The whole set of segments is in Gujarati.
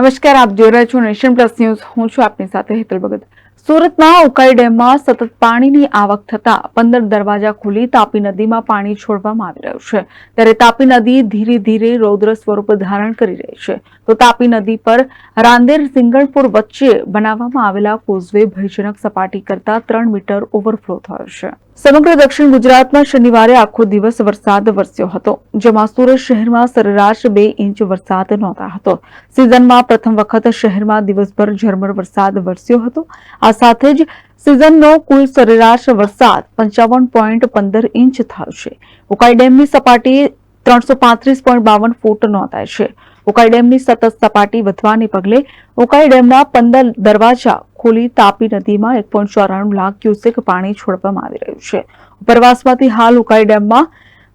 નમસ્કાર, આપ જોઈ રહ્યા છો નેશન પ્લસ ન્યૂઝ. હું છું આપની સાથે હેતલ ભગત. સુરતના ઉકાઈ ડેમમાં સતત પાણીની આવક થતા પંદર દરવાજા ખોલી તાપી નદીમાં પાણી છોડવામાં આવી રહ્યું છે. ત્યારે તાપી નદી ધીરે ધીરે રૌદ્ર સ્વરૂપ ધારણ કરી રહી છે. તો તાપી નદી પર રાંદેર સિંગણપુર વચ્ચે બનાવવામાં આવેલા કોઝવે ભયજનક સપાટી કરતા ત્રણ મીટર ઓવરફ્લો થયો છે. સમગ્ર દક્ષિણ ગુજરાતમાં શનિવારે આખો દિવસ વરસાદ વરસ્યો હતો, જેમાં સુરત શહેરમાં સરેરાશ બે ઇંચ વરસાદ નોંધાયો હતો. સિઝનમાં પ્રથમ વખત શહેરમાં દિવસભર ઝરમર વરસાદ વરસ્યો હતો. આ સાથે જ સિઝનનો કુલ સરેરાશ વરસાદ પંચાવન પોઈન્ટ પંદર ઇંચ થયો છે. ઉકાઈ ડેમની સપાટી ત્રણસો પાંત્રીસ પોઈન્ટ બાવન ફૂટ નોંધાય છે. ઉકાઈ ડેમની સતત સપાટી વધવાને પગલે ઉકાઈ ડેમના પંદર દરવાજા ખોલી તાપી નદીમાં એક પોઈન્ટ ચોરાણું લાખ ક્યુસેક પાણી છોડવામાં આવી રહ્યું છે. ઉપરવાસમાંથી હાલ ઉકાઈ ડેમમાં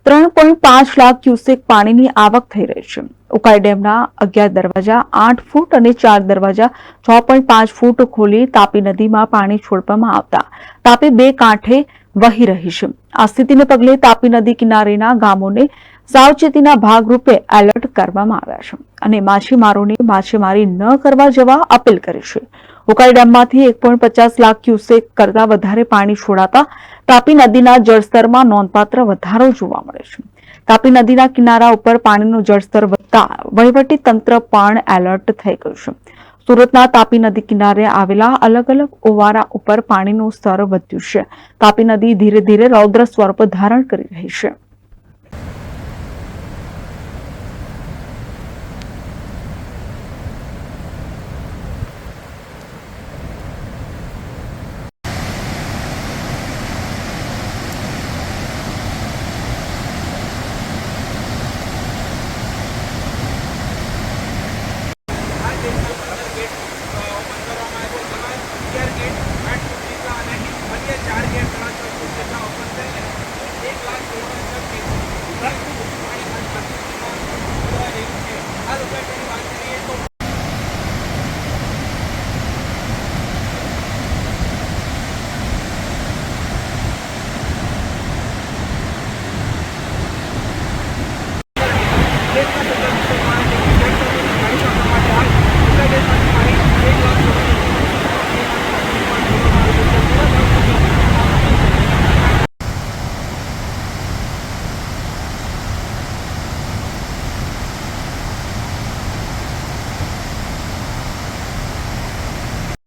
ત્રણ પોઈન્ટ પાંચ લાખ ક્યુસેક પાણીની આવક થઈ રહી છે. ઉકાઈ ડેમના અગિયાર દરવાજા આઠ ફૂટ અને ચાર દરવાજા છ પોઈન્ટ પાંચ ફૂટ ખોલી તાપી નદીમાં પાણી છોડવામાં આવતા. તાપી બે કાંઠે વહી રહી છે આ સ્થિતિને પગલે તાપી નદી કિનારેના ગામોને સાવચેતીના ભાગરૂપે એલર્ટ કરવામાં આવ્યા છે અને માછીમારોને માછીમારી ન કરવા જવા અપીલ કરી છે. ઉકાઈ ડેમમાંથી એક પોઈન્ટ પચાસ લાખ ક્યુસેક કરતા વધારે પાણી છોડાતા તાપી નદીના જળસ્તરમાં નોંધપાત્ર વધારો જોવા મળે છે. તાપી નદીના કિનારા ઉપર પાણીનું જળસ્તર વધતા વહીવટી તંત્ર પણ એલર્ટ થઈ ગયું છે. સુરતના તાપી નદી કિનારે આવેલા અલગ અલગ ઓવારા ઉપર પાણીનું સ્તર વધ્યું છે. તાપી નદી ધીરે ધીરે રૌદ્ર સ્વરૂપ ધારણ કરી રહી છે.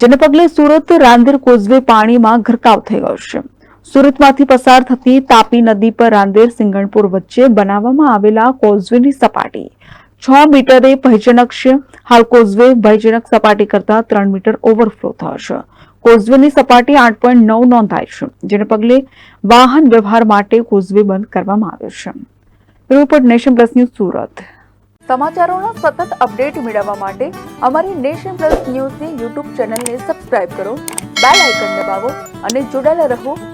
જેને પગલે સુરત રાંદેર કોઝવે પાણીમાં ગરકાવ થઈ ગયો છે. સુરતમાંથી પસાર થતી તાપી નદી પર રાંદેર સિંગણપુર વચ્ચે બનાવવામાં આવેલા કોઝવેની સપાટી. છ મીટરે ભયજનક છે. હાલ કોઝવે ભયજનક સપાટી કરતા ત્રણ મીટર ઓવરફ્લો થયો છે. કોઝવેની સપાટી આઠ પોઈન્ટ નવ નોંધાય છે, જેને પગલે વાહન વ્યવહાર માટે કોઝવે બંધ કરવામાં આવ્યો છે. Report Nation Plus News Surat. સમાચારોનો સતત અપડેટ મેળવવા માટે અમારી નેશન પ્લસ ન્યૂઝની યુટ્યુબ ચેનલને સબસ્ક્રાઇબ કરો, બેલ આઇકન દબાવો અને જોડાયેલા રહો